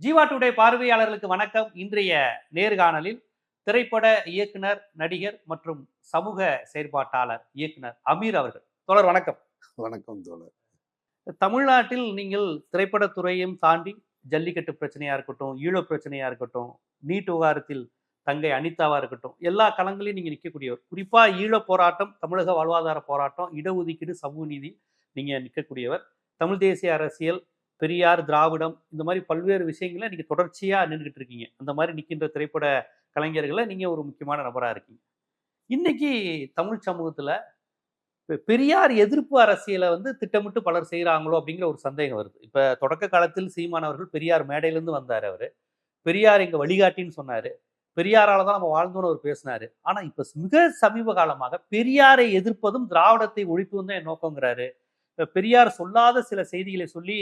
Jeeva today பார்வையாளர்களுக்கு வணக்கம். இன்றைய நேர்காணலில் திரைப்பட இயக்குனர் நடிகர் மற்றும் சமூக செயற்பாட்டாளர் இயக்குனர் அமீர் அவர்கள். தொடர் வணக்கம். வணக்கம் தோழர். தமிழ்நாட்டில் நீங்கள் திரைப்படத்துறையும் தாண்டி ஜல்லிக்கட்டு பிரச்சனையா இருக்கட்டும் ஈழப் பிரச்சனையா இருக்கட்டும் நீட் விவகாரத்தில் தங்கை அனிதாவா இருக்கட்டும் எல்லா களங்களையும் நீங்க நிற்கக்கூடியவர் குறிப்பா ஈழப் போராட்டம் தமிழக வாழ்வாதார போராட்டம் இடஒதுக்கீடு சமூக நீதி நீங்க நிற்கக்கூடியவர் தமிழ் தேசிய அரசியல் பெரியார் திராவிடம் இந்த மாதிரி பல்வேறு விஷயங்களை நீங்கள் தொடர்ச்சியாக நின்றுக்கிட்டு இருக்கீங்க. அந்த மாதிரி நிற்கின்ற திரைப்பட கலைஞர்களை நீங்கள் ஒரு முக்கியமான நபராக இருக்கீங்க. இன்னைக்கு தமிழ் சமூகத்தில் பெ- பெரியார் எதிர்ப்பு அரசியலை வந்து திட்டமிட்டு பலர் செய்கிறாங்களோ அப்படிங்கிற ஒரு சந்தேகம் வருது. இப்போ தொடக்க காலத்தில் சீமான் அவர்கள் பெரியார் மேடையிலேருந்து வந்தார் அவர். பெரியார் எங்கள் வழிகாட்டின்னு சொன்னார். பெரியாரால் தான் நம்ம வாழ்ந்தோன்னு அவர் பேசினார். ஆனால் இப்போ மிக சமீப காலமாக பெரியாரை எதிர்ப்பதும் திராவிடத்தை ஒழிப்பதும் தான் என் நோக்கங்கிறாரு. பெரியார் சொல்லாத சில செய்திகளை சொல்லி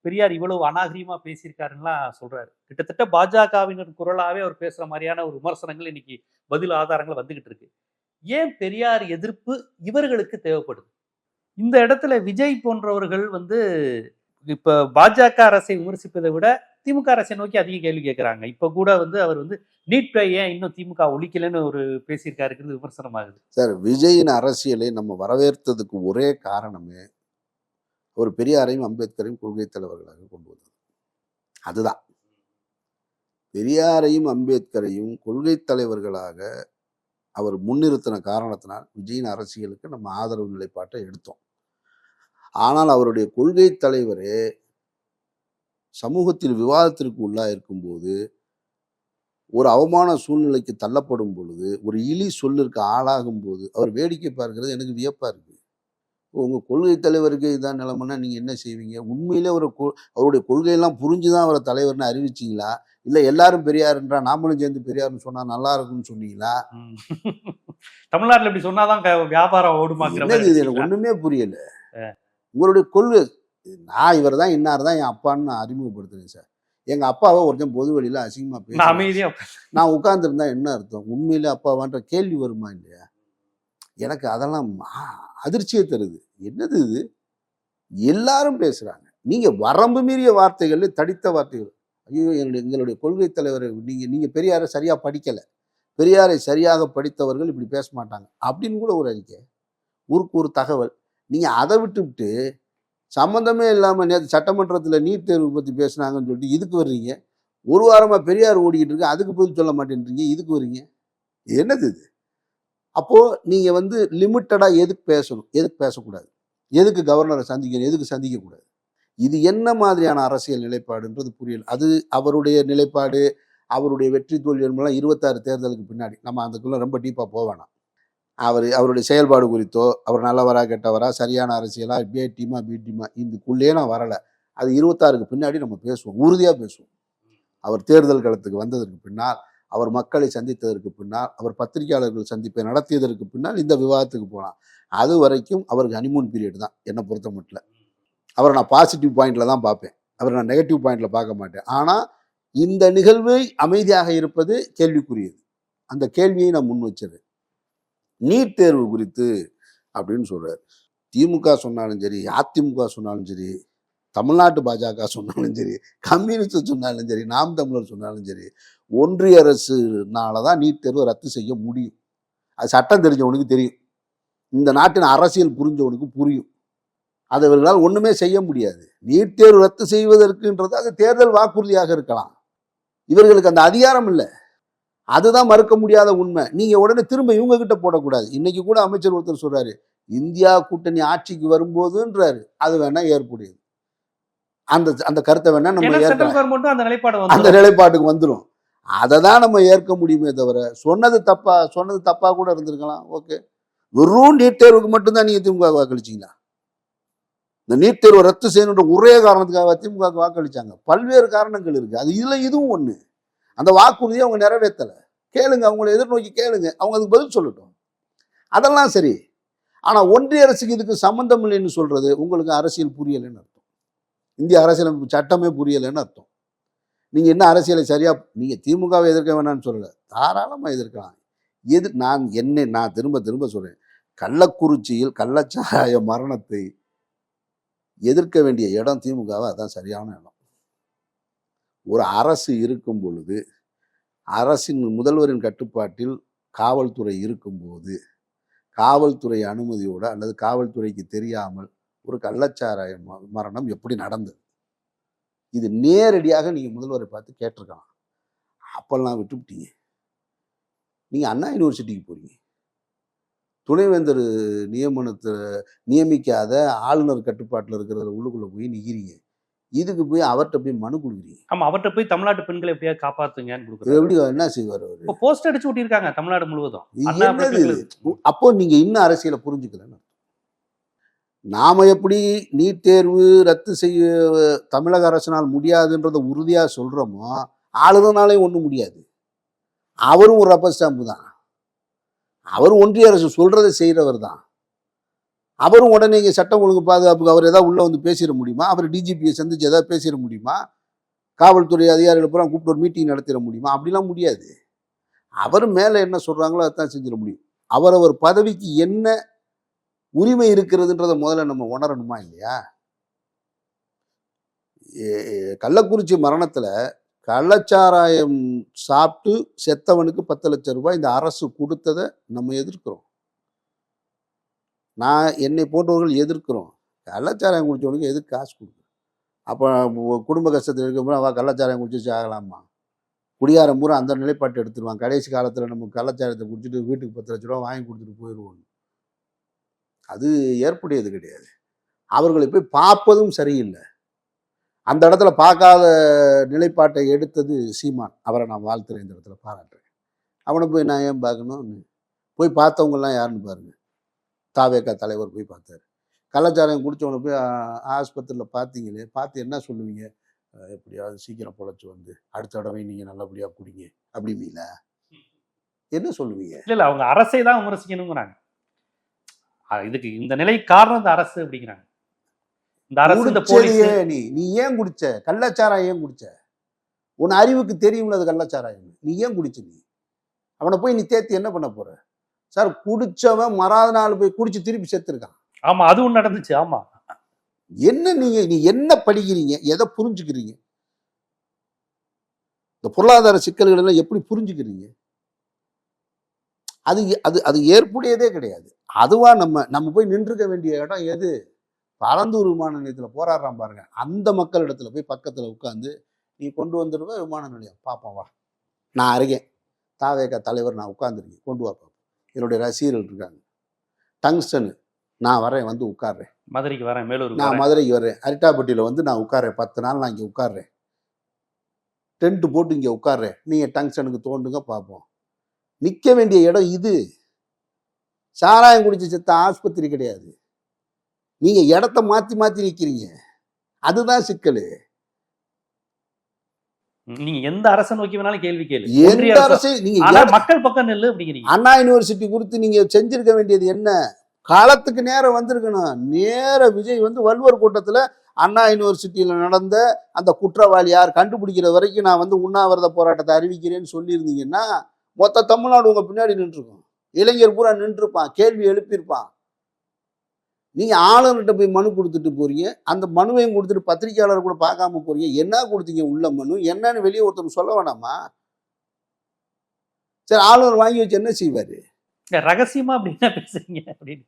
பெரியார் இவ்வளவு அநாகரியமா பேசியிருக்காருன்னுலாம் சொல்றாரு. கிட்டத்தட்ட பாஜகவினர் குரலாவே அவர் பேசுற மாதிரியான ஒரு விமர்சனங்கள் இன்னைக்கு பதில் ஆதாரங்கள் வந்துகிட்டு இருக்கு. ஏன் பெரியார் எதிர்ப்பு இவர்களுக்கு தேவைப்படுது? இந்த இடத்துல விஜய் போன்றவர்கள் வந்து இப்ப பாஜக அரசை விமர்சிப்பதை விட திமுக அரசை நோக்கி அதிக கேள்வி கேட்கிறாங்க இப்ப கூட வந்து அவர் வந்து நீட் ஏன் இன்னும் திமுக ஒழிக்கலன்னு ஒரு பேசியிருக்காருங்கிறது விமர்சனமாகுது. சார் விஜயின் அரசியலை நம்ம வரவேற்றதுக்கு ஒரே காரணமே ஒரு பெரியாரையும் அம்பேத்கரையும் கொள்கை தலைவர்களாக கொண்டு வந்தது. அதுதான். பெரியாரையும் அம்பேத்கரையும் கொள்கை தலைவர்களாக அவர் முன்னிறுத்தின காரணத்தினால் விஜயின் அரசியலுக்கு நம்ம ஆதரவு நிலைப்பாட்டை எடுத்தோம். ஆனால் அவருடைய கொள்கை தலைவரே சமூகத்தில் விவாதத்திற்கு உள்ளாக இருக்கும்போது ஒரு அவமான சூழ்நிலைக்கு தள்ளப்படும் பொழுது ஒரு இழி சொல்லிற்கு ஆளாகும் போது அவர் வேடிக்கை பார்க்கிறது எனக்கு வியப்பாக இருக்குது உங்க கொள்கை தலைவருக்கு இதான் நிலைமைன்னா நீங்க என்ன செய்வீங்க? உண்மையிலே ஒரு அவருடைய கொள்கையெல்லாம் புரிஞ்சுதான் அவரை தலைவர்னு அறிவிச்சீங்களா? இல்ல எல்லாரும் பெரியாருன்றா நாமளும் சேர்ந்து பெரியார்னு சொன்னா நல்லா இருக்கும்னு சொன்னீங்களா. தமிழ்நாட்டுல இப்படி சொன்னாதான் வியாபாரம் மாதிரி இது? எனக்கு? ஒண்ணுமே புரியல. உங்களுடைய கொள்கை நான் இவர் தான் இன்னார் தான் என் அப்பான்னு நான் அறிமுகப்படுத்துறேன் சார். எங்க அப்பாவை ஒருத்தன் பொது வெளியில அசிங்கமா பேச அமைதியா நான் உட்கார்ந்துருந்தா என்ன அர்த்தம்? உண்மையிலே அப்பாவான்ற கேள்வி வருமா இல்லையா? எனக்கு அதெல்லாம் அதிர்ச்சியை தருது. என்னது இது? எல்லாரும் பேசுகிறாங்க நீங்கள் வரம்பு மீறிய வார்த்தைகள் தடித்த வார்த்தைகள். ஐயோ என்னுடைய எங்களுடைய கொள்கை தலைவர் நீங்கள் நீங்கள் பெரியாரை சரியாக படிக்கலை. பெரியாரை சரியாக படித்தவர்கள் இப்படி பேச மாட்டாங்க. அப்படின்னு கூட ஒரு அறிக்கை. ஊருக்கு ஒரு தகவல். நீங்கள் அதை விட்டுவிட்டு சம்மந்தமே இல்லாமல் நேற்று சட்டமன்றத்தில் நீட் தேர்வு பற்றி பேசுனாங்கன்னு சொல்லிட்டு இதுக்கு வர்றீங்க. ஒரு வாரமாக பெரியார் ஓடிக்கிட்டு இருக்கு. அதுக்கு பதில் சொல்ல மாட்டேன்றீங்க. இதுக்கு வரீங்க என்னது இது? அப்போது நீங்கள் வந்து லிமிட்டடாக எதுக்கு பேசணும்? எதுக்கு பேசக்கூடாது? எதுக்கு கவர்னரை சந்திக்கணும்? எதுக்கு சந்திக்கக்கூடாது? இது என்ன மாதிரியான அரசியல் நிலைப்பாடுன்றது புரியல. அது அவருடைய நிலைப்பாடு அவருடைய வெற்றி தோல்வி என்பதெல்லாம் இருபத்தாறு தேர்தலுக்கு பின்னாடி. நம்ம அதுக்குள்ளே ரொம்ப டீப்பாக போக வேணாம். அவர் அவருடைய செயல்பாடு குறித்தோ அவர் நல்லவரா கெட்டவரா சரியான அரசியலா பே டீமா பி டீமா இதுக்குள்ளேயே நான் வரலை. அது இருபத்தாறுக்கு பின்னாடி நம்ம பேசுவோம். உறுதியாக பேசுவோம். அவர் தேர்தல் களத்துக்கு வந்ததற்கு பின்னால் அவர் மக்களை சந்தித்ததற்கு பின்னால் அவர் பத்திரிகையாளர்கள் சந்திப்பை நடத்தியதற்கு பின்னால் இந்த விவாதத்துக்கு போகலாம் அது வரைக்கும் அவருக்கு ஹனிமூன் பீரியட் தான். என்னை பொறுத்த மட்டும் அவரை நான் பாசிட்டிவ் பாயிண்டில் தான் பார்ப்பேன். அவரை நான் நெகட்டிவ் பாயிண்டில் பார்க்க மாட்டேன். ஆனால் இந்த நிகழ்வு அமைதியாக இருப்பது கேள்விக்குரியது. அந்த கேள்வியை நான் முன் வச்சது நீட் தேர்வு குறித்து அப்படின்னு சொல்கிறார் திமுக சொன்னாலும் சரி அதிமுக சொன்னாலும் சரி தமிழ்நாட்டு பாஜக சொன்னாலும் சரி கம்யூனிஸ்ட் சொன்னாலும் சரி நாம் தமிழர் சொன்னாலும் சரி ஒன்றிய அரசுனால தான் நீட் தேர்வை ரத்து செய்ய முடியும். அது சட்டம் தெரிஞ்சவனுக்கு தெரியும். இந்த நாட்டின் அரசியல் புரிஞ்சவனுக்கு புரியும். அதை இவர்களால் ஒன்றுமே செய்ய முடியாது. நீட் தேர்வு ரத்து செய்வதற்குன்றது அது தேர்தல் வாக்குறுதியாக இருக்கலாம். இவர்களுக்கு அந்த அதிகாரம் இல்லை. அதுதான் மறுக்க முடியாத உண்மை. நீங்கள் உடனே திரும்ப இவங்க கிட்ட போடக்கூடாது. இன்னைக்கு கூட அமைச்சர் ஒருத்தர் சொல்கிறாரு இந்தியா கூட்டணி ஆட்சிக்கு வரும்போதுன்றாரு. அது வேணால் ஏற்புடையது. அந்த அந்த கருத்தை வேணா நம்ம கவர்மெண்ட்டும் அந்த நிலைப்பாடு அந்த நிலைப்பாட்டுக்கு வந்துடும் அதை தான் நம்ம ஏற்க முடியுமே தவிர சொன்னது தப்பா சொன்னது தப்பா கூட இருந்திருக்கலாம். ஓகே. வெறும் நீட் தேர்வுக்கு மட்டும்தான் நீங்க திமுக வாக்களிச்சீங்களா? இந்த நீட் தேர்வை ரத்து செய்யணுன்ற ஒரே காரணத்துக்காக திமுக க்கு வாக்களிச்சாங்க. பல்வேறு காரணங்கள் இருக்கு. அது இதுல இதுவும் ஒண்ணு. அந்த வாக்குறுதியை அவங்க நிறைவேற்றல கேளுங்க அவங்கள எதிர்நோக்கி கேளுங்க. அவங்க அதுக்கு பதில் சொல்லட்டும். அதெல்லாம் சரி. ஆனா ஒன்றிய அரசுக்கு இதுக்கு சம்பந்தம் இல்லைன்னு சொல்றது உங்களுக்கு அரசியல் புரியலைன்னு அர்த்தம். இந்திய அரசியலமைப்பு சட்டமே புரியலைன்னு அர்த்தம். நீங்கள் என்ன அரசியலை சரியாக நீங்கள் திமுகவை எதிர்க்க வேணாம்னு சொல்லலை தாராளமாக எதிர்க்கலாம். எது நான் என்ன நான் திரும்ப திரும்ப சொல்கிறேன் கள்ளக்குறிச்சியில் கள்ளச்சாராய மரணத்தை எதிர்க்க வேண்டிய இடம் திமுகவை? அதான் சரியான இடம். ஒரு அரசு இருக்கும் பொழுது அரசின் முதல்வரின் கட்டுப்பாட்டில் காவல்துறை இருக்கும்போது காவல்துறை அனுமதியோடு அல்லது காவல்துறைக்கு தெரியாமல் ஒரு கள்ளச்சாராய மரணம் எப்படி நடந்தது? இது நேரடியாக நீங்க முதல்வரை பார்த்து கேட்டிருக்கலாம். அப்பெல்லாம் விட்டுவிட்டீங்க நீங்க அண்ணா யூனிவர்சிட்டிக்கு போறீங்க. துணைவேந்தர் நியமனத்தை நியமிக்காத ஆளுநர் கட்டுப்பாட்டில் இருக்கிற உள்ளுக்குள்ள போய் நிக்கிறீங்க. இதுக்கு போய் அவர்கிட்ட போய் மனு கொடுக்குறீங்க. ஆமா அவர்கிட்ட போய் தமிழ்நாட்டு பெண்களை எப்படியாவது காப்பாத்துங்கன்னு எப்படி என்ன செய்வார் அவர்? இப்போ போஸ்ட் அடிச்சு ஒட்டியிருக்காங்க தமிழ்நாடு முழுவதும்? அப்போ நீங்க இன்னும் அரசியலை புரிஞ்சுக்கலன்னு. நாம் எப்படி நீட் தேர்வு ரத்து செய்ய தமிழக அரசினால் முடியாதுன்றதை உறுதியாக சொல்கிறோமோ ஆளுநர்னாலையும் ஒன்றும் முடியாது. அவரும் ஒரு ரப்பர் ஸ்டாம்பு தான். அவர் ஒன்றிய அரசு சொல்கிறத செய்கிறவர் தான். அவரும் உடனே இங்கே சட்டம் ஒழுங்கு பாதுகாப்புக்கு அவர் எதாவது உள்ளே வந்து பேசிட முடியுமா? அவர் டிஜிபியை சந்திச்சு ஏதாவது பேசிட முடியுமா? காவல்துறை அதிகாரிகள் பூரா கூப்பிட்டு ஒரு மீட்டிங் நடத்திட முடியுமா? அப்படிலாம் முடியாது. அவர் மேலே என்ன சொல்றாங்களோ அதான் செஞ்சிட முடியும். அவரவர் பதவிக்கு என்ன உரிமை இருக்கிறதுன்றத முதல்ல நம்ம உணரணுமா இல்லையா? ஏ- கள்ளக்குறிச்சி மரணத்தில் கள்ளச்சாராயம் சாப்பிட்டு செத்தவனுக்கு பத்து லட்சம் ரூபாய் இந்த அரசு கொடுத்ததை நம்ம எதிர்க்கிறோம். நான் என்னை போன்றவர்கள் எதிர்க்கிறோம். கள்ளச்சாராயம் குடித்தவனுக்கு எதுக்கு காசு கொடுக்குறோம் அப்போ குடும்ப கஷ்டத்தில் இருக்கும்போது அவள் கள்ளச்சாராயம் குடிச்சு ஆகலாமா? குடியாரம் பூரா அந்த நிலைப்பாட்டு எடுத்துருவான். கடைசி காலத்தில் நம்ம கள்ளச்சாரத்தை குடிச்சிட்டு வீட்டுக்கு பத்து லட்ச ரூபா வாங்கி கொடுத்துட்டு போயிடுவோம் அது ஏற்புடையது கிடையாது. அவர்களை போய் பார்ப்பதும் சரியில்லை. அந்த இடத்துல பார்க்காத நிலைப்பாட்டை எடுத்தது சீமான். அவரை நான் வாழ்த்துறேன் இந்த இடத்துல பாராட்டுறேன். அவனை போய் நான் ஏன் பார்க்கணும் போய் பார்த்தவங்கெல்லாம் யாருன்னு பாருங்க. தாவேக்கா தலைவர் போய் பார்த்தாரு. கள்ளச்சாராயம் குடிச்சவனை போய் ஆஸ்பத்திரியில் பார்த்தீங்களே பார்த்து என்ன சொல்லுவீங்க? எப்படியாவது சீக்கிரம் பொழைச்சி வந்து அடுத்த தடவை நீங்கள் நல்லபடியாக குடிங்க. அப்படிங்களா என்ன சொல்லுவீங்க? இல்ல இல்ல அவங்க அரசை தான் விமர்சிக்கணுங்கிறாங்க. இதுக்கு இந்த நிலை காரணம் இந்த அரசு அப்படிங்கிறாங்க. இந்த அரசு இந்த போலீஸ். நீ? நீ ஏன் குடிச்ச? கள்ளச்சாராயம் ஏன் குடிச்ச? உன் அறிவுக்கு தெரியும்ல அது கள்ளச்சாராயம். நீ ஏன் குடிச்ச நீ? அவனை போய் நீ தேத்தி என்ன பண்ண போற? சார் குடிச்சவன் மறாத நாள் போய் குடிச்சு திருப்பி செத்துருக்கான். ஆமா அதுவும் நடந்துச்சு. ஆமா. என்ன நீங்க நீ என்ன படிக்கிறீங்க? எதை புரிஞ்சுக்கிறீங்க? இந்த பொருளாதார சிக்கல்கள் எல்லாம் எப்படி புரிஞ்சுக்கிறீங்க? அது அது அது ஏற்புடையதே கிடையாது. அதுவா நம்ம நம்ம போய் நின்றுக்க வேண்டிய இடம் எது? பரந்தூர் விமான நிலையத்தில் போராடுறான் பாருங்க. அந்த மக்கள் இடத்துல போய் பக்கத்தில் உட்காந்து நீ கொண்டு வந்துருவ விமான நிலையம். பார்ப்போம் வா. நான் அருகேன் தாவேக தலைவர் நான் உட்காந்துருக்கேன் கொண்டு வா பார்ப்போம் என்னுடைய ரசிகர்கள் இருக்காங்க. டங்ஸ்டன் நான் வரேன் வந்து உட்கார்றேன். மதுரைக்கு வரேன் மேலூருக்கு நான் மதுரைக்கு வரேன். அரிட்டாப்பட்டியில் வந்து நான் உட்கார்றேன். பத்து நாள் நான் இங்கே உட்கார்றேன். டென்ட் போட்டு இங்கே உட்கார்றேன். நீங்கள் டங்ஸ்டனுக்கு தோண்டுங்க பார்ப்போம் நிற்க வேண்டிய இடம் இது. சாராயம் குடிச்சு செத்த ஆஸ்பத்திரி கிடையாது. நீங்கள் இடத்த மாற்றி மாற்றி நிற்கிறீங்க அதுதான் சிக்கல். நீங்க எந்த அரசை நோக்கி வேணாலும் கேள்வி கேளு. எந்த ஒன்றிய அரசு. அரசு நீங்க ஆனா எட- மக்கள் பக்கம் நெல்லு அப்படிங்கிறீங்க. அண்ணா யூனிவர்சிட்டி குறித்து நீங்க செஞ்சிருக்க வேண்டியது என்ன? காலத்துக்கு நேரம் வந்திருக்கணும். நேர விஜய் வந்து வள்ளுவர் கூட்டத்துல அண்ணா யூனிவர்சிட்டியில நடந்த அந்த குற்றவாளி யார் கண்டுபிடிக்கிற வரைக்கும் நான் வந்து உண்ணாவிரத போராட்டத்தை அறிவிக்கிறேன்னு சொல்லியிருந்தீங்கன்னா மொத்த தமிழ்நாடு உங்க பின்னாடி நின்றுருக்கும். இளைஞர் பூரா நின்றுருப்பான் கேள்வி எழுப்பியிருப்பான். நீங்க ஆளுநர்கிட்ட போய் மனு கொடுத்துட்டு போறீங்க அந்த மனுவையும் கொடுத்துட்டு பத்திரிக்கையாளர் கூட பார்க்காம போறீங்க என்ன கொடுத்தீங்க உள்ள மனு? என்னன்னு வெளியே ஒருத்தர் சொல்ல வேணாமா? சரி ஆளுநர் வாங்கி வச்சு என்ன செய்வாரு? ரகசியமா அப்படின்னா பேசுறீங்க அப்படின்னு.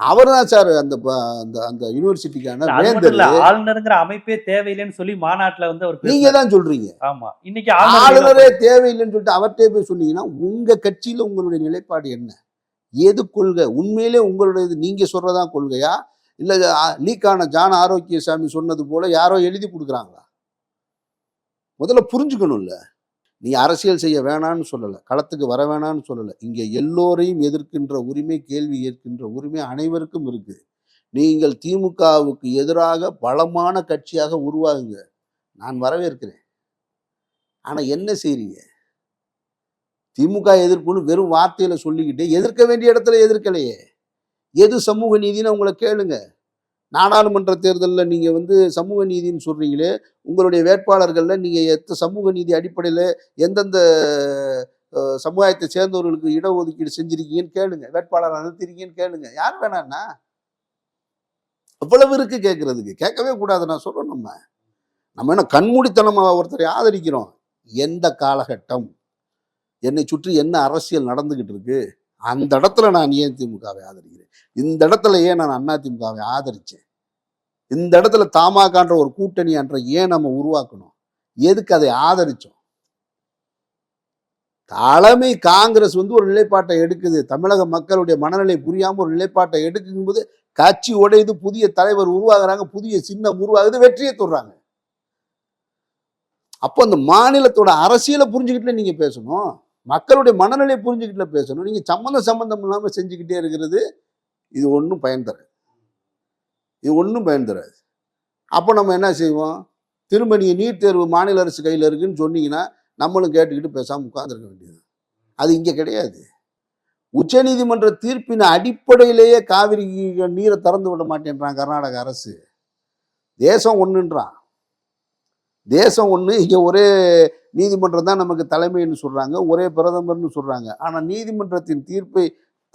அவர் தான் சார் அந்த அந்த அந்த யூனிவர்சிட்டிக்கான வேந்தர். ஆளுநருங்கிற அமைப்பே தேவையில்லைன்னு சொல்லி மாநாட்டுல வந்து அவர் நீங்க. தான் சொல்றீங்க. ஆமா இன்னைக்கு ஆளுநர் தேவையில்லைன்னு சொல்லிட்டு அவர்கிட்டே போய் சொன்னீங்கன்னா உங்க கட்சியில உங்களுடைய நிலைப்பாடு என்ன? எது கொள்கை? உண்மையிலே உங்களுடைய நீங்க சொல்றதா கொள்கையா? இல்ல லீக்கான ஜான ஆரோக்கியசாமி சொன்னது போல யாரோ எழுதி கொடுக்குறாங்களா? முதல்ல புரிஞ்சுக்கணும்ல. நீ அரசியல் செய்ய வேணான்னு சொல்லலை களத்துக்கு வர வேணான்னு சொல்லலை இங்கே எல்லோரையும் எதிர்க்கின்ற உரிமை கேள்வி ஏற்கின்ற உரிமை அனைவருக்கும் இருக்குது நீங்கள் திமுகவுக்கு எதிராக பலமான கட்சியாக உருவாகுங்க. நான் வரவேற்கிறேன். ஆனால் என்ன செய்றீங்க? திமுக எதிர்ப்புன்னு வெறும் வார்த்தையில் சொல்லிக்கிட்டு எதிர்க்க வேண்டிய இடத்துல எதிர்க்கலையே. எது சமூக நீதின்னு உங்களை கேளுங்க. நாடாளுமன்ற தேர்தலில் நீங்கள் வந்து சமூக நீதின்னு சொல்கிறீங்களே உங்களுடைய வேட்பாளர்களில் நீங்கள் எத்த சமூக நீதி அடிப்படையில் எந்தெந்த சமுதாயத்தை சேர்ந்தவர்களுக்கு இடஒதுக்கீடு செஞ்சிருக்கீங்கன்னு கேளுங்க வேட்பாளர் அனுப்பியிருக்கீங்கன்னு கேளுங்க. யார் வேணாண்ணா அவ்வளவு இருக்கு கேட்கறதுக்கு கேட்கவே கூடாது நான் சொல்கிறோம் நம்ம. நம்ம என்ன கண்மூடித்தனமாக ஒருத்தரை ஆதரிக்கிறோம்? எந்த காலகட்டம்? என்னை சுற்றி என்ன அரசியல் நடந்துக்கிட்டு இருக்குது அந்த இடத்துல நான் ஏன் திமுகவை ஆதரிக்கிறேன்? இந்த இடத்துல ஏன் நான் அண்ணா திமுகவை ஆதரிச்சேன்? இந்த இடத்துல தாமாகான்ற ஒரு கூட்டணி என்ற ஏன் நம்ம உருவாக்கணும்? எதுக்கு அதை ஆதரிச்சோம்? தலைமை காங்கிரஸ் வந்து ஒரு நிலைப்பாட்டை எடுக்குது. தமிழக மக்களுடைய மனநிலை புரியாமல் ஒரு நிலைப்பாட்டை எடுக்கும்போது கட்சி உடையுது புதிய தலைவர் உருவாகுறாங்க புதிய சின்னம் உருவாகுது வெற்றியை தொடுறாங்க. அப்போ அந்த மாநிலத்தோட அரசியலை புரிஞ்சுக்கிட்டு நீங்க பேசணும். மக்களுடைய மனநிலையை புரிஞ்சுக்கிட்டுல பேசணும். நீங்கள் சம்மந்தம் சம்மந்தம் இல்லாமல் செஞ்சுக்கிட்டே இருக்கிறது இது ஒன்றும் பயன் தராது. இது ஒன்றும் பயன் தராது. அப்போ நம்ம என்ன செய்வோம்? திரும்ப நீங்கள் நீட் தேர்வு மாநில அரசு கையில் இருக்குன்னு சொன்னீங்கன்னா நம்மளும் கேட்டுக்கிட்டு பேசாமல் உட்காந்துருக்க வேண்டியது அது இங்கே கிடையாது. உச்சநீதிமன்ற தீர்ப்பின் அடிப்படையிலேயே காவிரி நீரை திறந்து விட மாட்டேன்றான் கர்நாடக அரசு. தேசம் ஒன்றுன்றான் தேசம் ஒண்ணு இங்க ஒரே நீதிமன்றம் தான் நமக்கு தலைமைன்னு சொல்றாங்க ஒரே பிரதமர்னு சொல்றாங்க. ஆனா நீதிமன்றத்தின் தீர்ப்பை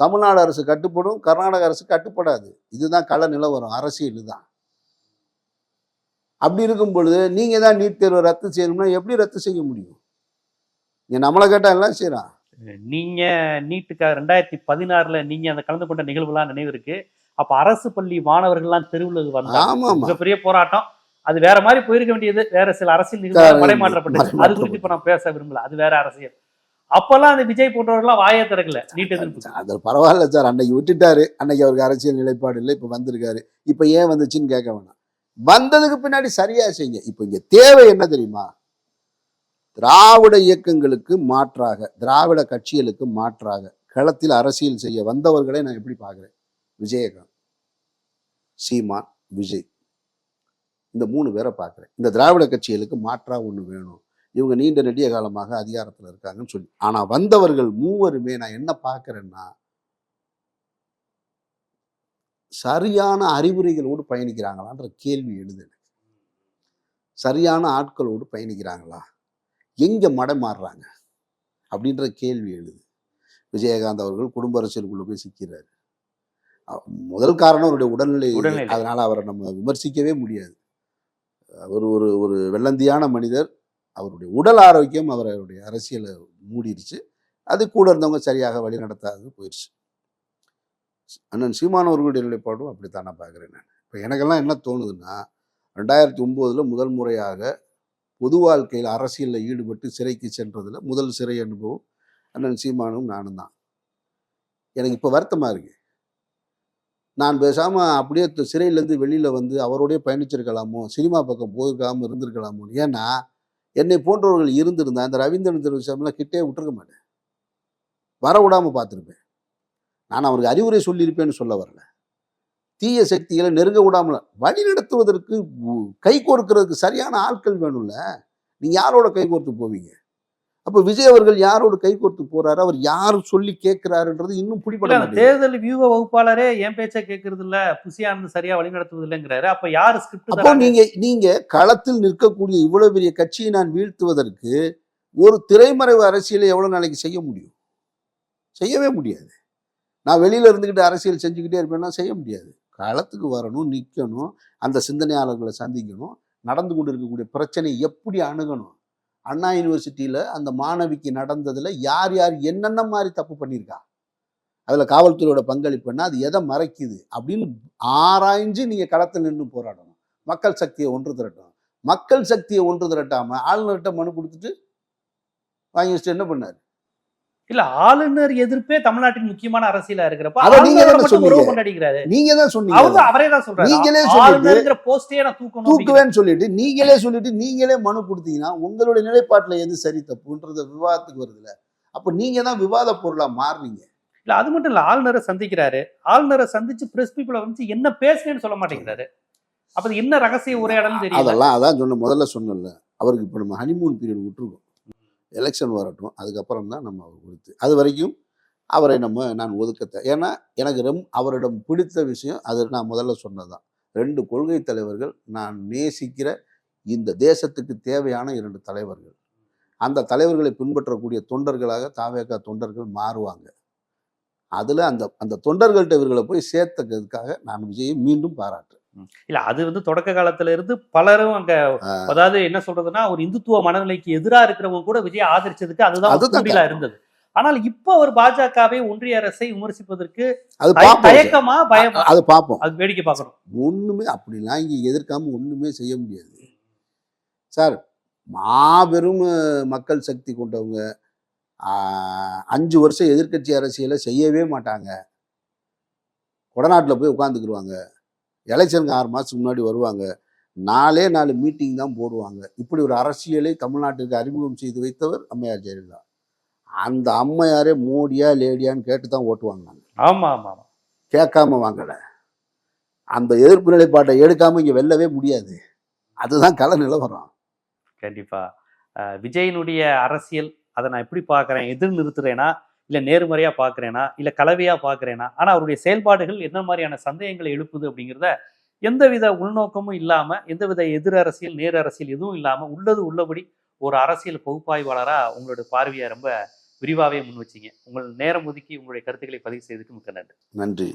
தமிழ்நாடு அரசு கட்டுப்படும் கர்நாடக அரசு கட்டுப்படாது. இதுதான் கள நிலவரம் அரசியல் தான். அப்படி இருக்கும் பொழுது நீங்க தான் நீட் தேர்வை ரத்து செய்யணும்னா எப்படி ரத்து செய்ய முடியும்? நீங்க நம்மளை கேட்டா எல்லாம் செய்யறான். நீங்க நீட்டுக்காக ரெண்டாயிரத்தி பதினாறுல நீங்க அந்த கலந்து கொண்ட நிகழ்வுலாம் நினைவு இருக்கு. அப்ப அரசு பள்ளி மாணவர்கள்லாம் தெருவுல வந்தாங்க. மிகப்பெரிய போராட்டம். அது வேற மாதிரி போயிருக்க வேண்டியது. வேற சில அரசியல் மடைமாற்றப்பட்டது அது. குறித்து இப்ப நான் பேச விரும்பல. அது வேற அரசியல். அப்பெல்லாம் அந்த விஜய் போன்றவர்கள்லாம் வாயே திறக்கல. நீட் எதிர்ப்பு. அது பரவாயில்ல சார். அன்னைக்கு விட்டுட்டாரு. அன்னைக்கு அவருக்கு அரசியல் நிலைப்பாடு இல்லை. இப்ப வந்திருக்காரு. இப்ப ஏன் வந்துச்சுன்னு கேட்க வேணாம். வந்ததுக்கு பின்னாடி சரியா செய்யுங்க. இப்ப இங்க தேவை என்ன தெரியுமா? திராவிட இயக்கங்களுக்கு மாற்றாக திராவிட கட்சிகளுக்கு மாற்றாக களத்தில் அரசியல் செய்ய வந்தவர்களை நான் எப்படி பார்க்கிறேன்? விஜயகாந்த் சீமான் விஜய். இந்த மூணு பேரை பார்க்குறேன். இந்த திராவிட கட்சிகளுக்கு மாற்றா ஒன்று வேணும். இவங்க நீண்ட நெடிய காலமாக அதிகாரத்தில் இருக்காங்கன்னு சொல்லி. ஆனால் வந்தவர்கள் மூவருமே நான் என்ன பார்க்குறேன்னா சரியான அறிவுரைகளோடு பயணிக்கிறாங்களான்ற கேள்வி எழுது. சரியான ஆட்களோடு பயணிக்கிறாங்களா? எங்கே மடமாறுறாங்க அப்படின்ற கேள்வி எழுது. விஜயகாந்த் அவர்கள் குடும்ப அரசியலுக்குள்ள போய் சிக்கிறாரு. முதல் காரணம் அவருடைய உடல்நிலை. அதனால அவரை நம்ம விமர்சிக்கவே முடியாது. அவர் ஒரு ஒரு வெள்ளந்தியான மனிதர். அவருடைய உடல் ஆரோக்கியம் அவருடைய அரசியலை மூடிடுச்சு அது கூட இருந்தவங்க சரியாக வழி நடத்தாது போயிடுச்சு அண்ணன் சீமானவர்களுடைய நிலைப்பாடும் அப்படித்தான் நான் பார்க்குறேன் நான். இப்போ எனக்கெல்லாம் என்ன தோணுதுன்னா ரெண்டாயிரத்தி ஒம்போதில் முதல் முறையாக பொது வாழ்க்கையில் அரசியலில் ஈடுபட்டு சிறைக்கு சென்றதில் முதல் சிறை அனுபவம் அண்ணன் சீமானும் நானும் தான். எனக்கு இப்போ வருத்தமாக இருக்குது நான் பேசாமல் அப்படியே சிறையிலேருந்து வெளியில் வந்து அவரோடய பயணிச்சிருக்கலாமோ சினிமா பக்கம் போயிருக்காமல் இருந்திருக்கலாமோ ஏன்னா என்னை போன்றவர்கள் இருந்திருந்தா அந்த ரவீந்திரன் திருவிசாமிலாம் கிட்டே விட்டுருக்க மாட்டேன். வர விடாமல் பார்த்துருப்பேன். நான் அவருக்கு அறிவுரை சொல்லியிருப்பேன்னு சொல்ல வரல. தீய சக்திகளை நெருங்க விடாமல வழி நடத்துவதற்கு கை கோர்க்கிறதுக்கு சரியான ஆட்கள் வேணும்ல. நீங்கள் யாரோட கை கோர்த்து போவீங்க? அப்ப விஜய் அவர்கள் யாரோட கை கோர்த்து போறாரு? அவர் யார் சொல்லி கேட்கிறாருன்றது இன்னும் பிடிபட தேர்தல் வியூக வகுப்பாளரே என் பேச்ச கேட்கறது இல்ல புசியானது சரியா வழி நடத்துவது இல்லைங்கிறாரு அப்ப யாரு ஸ்கிரிப்ட் அப்போ நீங்க நீங்க களத்தில் நிற்கக்கூடிய இவ்வளவு பெரிய கட்சியை நான் வீழ்த்துவதற்கு ஒரு திரைமறைவு அரசியலை எவ்வளவு நாளைக்கு செய்ய முடியும்? செய்யவே முடியாது. நான் வெளியில இருந்துகிட்டு அரசியல் செஞ்சுக்கிட்டே இருப்பேன்னா செய்ய முடியாது. களத்துக்கு வரணும் நிற்கணும் அந்த சிந்தனையாளர்களை சந்திக்கணும் நடந்து கொண்டு இருக்கக்கூடிய பிரச்சனை எப்படி அணுகணும்? அண்ணா யூனிவர்சிட்டியில் அந்த மாணவிக்கு நடந்ததில் யார் யார் என்னென்ன மாதிரி தப்பு பண்ணியிருக்கா? அதில் காவல்துறையோட பங்களிப்புன்னா அது எதை மறைக்குது? அப்படின்னு ஆராய்ஞ்சு நீங்கள் களத்தில் நின்று போராடணும். மக்கள் சக்தியை ஒன்று திரட்டணும். மக்கள் சக்தியை ஒன்று திரட்டாமல் ஆளுநர்கிட்ட மனு கொடுத்துட்டு வாங்கி வச்சுட்டு என்ன பண்ணார்? இல்ல ஆளுநர் எதிர்ப்பே தமிழ்நாட்டின் முக்கியமான அரசியலா இருக்கிறப்ப அதை நீங்க உறவு சொன்னீங்க. கொண்டாடிக்கிறாரு. நீங்க தான் சொன்னீங்க. அவரே தான் சொல்றாரு. நீங்களே சொல்லிட்டு- போஸ்டே நான் தூக்கணும். தூக்குவேன்னு சொல்லிட்டு நீங்களே சொல்லிட்டு நீங்களே மனு கொடுத்தீங்கன்னா உங்களுடைய நிலைப்பாட்டுல எது சரி தப்புன்றது விவாதத்துக்கு வருதுல அப்ப நீங்க தான் விவாத பொருளா மாறுறீங்க இல்ல அது மட்டும் இல்ல ஆளுநரை சந்திக்கிறாரு. ஆளுநரை சந்திச்சு பிரஸ் பீப்புள வந்து என்ன பேசுனேன்னு சொல்ல மாட்டேங்கிறாரு. அப்ப என்ன ரகசிய உரையாடல் தெரியல அதெல்லாம் அதான் சொன்ன முதல்ல சொன்னல அவருக்கு இப்போ நம்ம ஹனிமூன் பீரியட் விட்டுருக்கோம். எலெக்ஷன் வரட்டும் அதுக்கப்புறம் தான் நம்ம அவர் கொடுத்து அது வரைக்கும் அவரை நம்ம நான் ஒதுக்கத்த ஏன்னா எனக்கு ரொம்ப அவரிடம் பிடித்த விஷயம் அது நான் முதல்ல சொன்னதுதான். ரெண்டு கொள்கை தலைவர்கள் நான் நேசிக்கிற இந்த தேசத்துக்கு தேவையான இரண்டு தலைவர்கள். அந்த தலைவர்களை பின்பற்றக்கூடிய தொண்டர்களாக தாவேக்கா தொண்டர்கள் மாறுவாங்க. அதில் அந்த அந்த தொண்டர்கள்ட்ட இவர்களை போய் சேர்த்ததுக்காக நான் விஜயை மீண்டும் பாராட்டுறேன். இல்ல அது வந்து தொடக்க காலத்துல இருந்து பலரும் அங்க அதாவது என்ன சொல்றதுன்னா ஒரு இந்துத்துவ மனநிலைக்கு எதிரா இருக்கிறவங்க கூட விஜய் ஆதரிச்சதுக்கு அதுதான் இருந்தது. ஆனால் இப்ப அவர் பாஜகவை ஒன்றிய அரசை விமர்சிப்பதற்கு அது தயக்கமா பயமா அது பார்ப்போம் அது வேடிக்கை பார்க்கணும். ஒண்ணுமே அப்படிலாம் இங்க எதிர்க்காம ஒண்ணுமே செய்ய முடியாது. சார் மாபெரும் மக்கள் சக்தி கொண்டவங்க அஞ்சு வருஷம் எதிர்க்கட்சி அரசியலை செய்யவே மாட்டாங்க. கொடநாட்டில் போய் உட்காந்துக்கிடுவாங்க எலெக்ஷனுக்கு ஆறு மாதத்துக்கு முன்னாடி வருவாங்க. நாலே நாலு மீட்டிங் தான் போடுவாங்க. இப்படி ஒரு அரசியலை தமிழ்நாட்டிற்கு அறிமுகம் செய்து வைத்தவர் அம்மையார் ஜெயலலிதா. அந்த அம்மையாரே மோடியா லேடியான்னு கேட்டு தான் ஓட்டு வாங்கினாங்க. ஆமா ஆமா ஆமா. கேட்காம வாங்கல. அந்த எதிர்ப்பு நிலைப்பாட்டை எடுக்காம இங்க வெல்லவே முடியாது. அதுதான் கள நிலவரம். கண்டிப்பா. அஹ் விஜயனுடைய அரசியல் அதை நான் எப்படி பார்க்கறேன் எதிர் நிறுத்துறேனா இல்ல நேர்மறையா பார்க்குறேனா இல்ல கலவையா பார்க்கறேனா ஆனா அவருடைய செயல்பாடுகள் என்ன மாதிரியான சந்தேகங்களை எழுப்புது அப்படிங்கிறத எந்தவித உள்நோக்கமும் இல்லாம எந்தவித எதிர் அரசியல் நேர் அரசியல் எதுவும் இல்லாம உள்ளது உள்ளபடி ஒரு அரசியல் பகுப்பாய்வாளரா உங்களோட பார்வையை ரொம்ப விரிவாவே முன் வச்சிங்க. உங்கள் நேரம் ஒதுக்கி உங்களுடைய கருத்துக்களை பதிவு செய்ததுக்கு மிக்க நன்றி. நன்றி.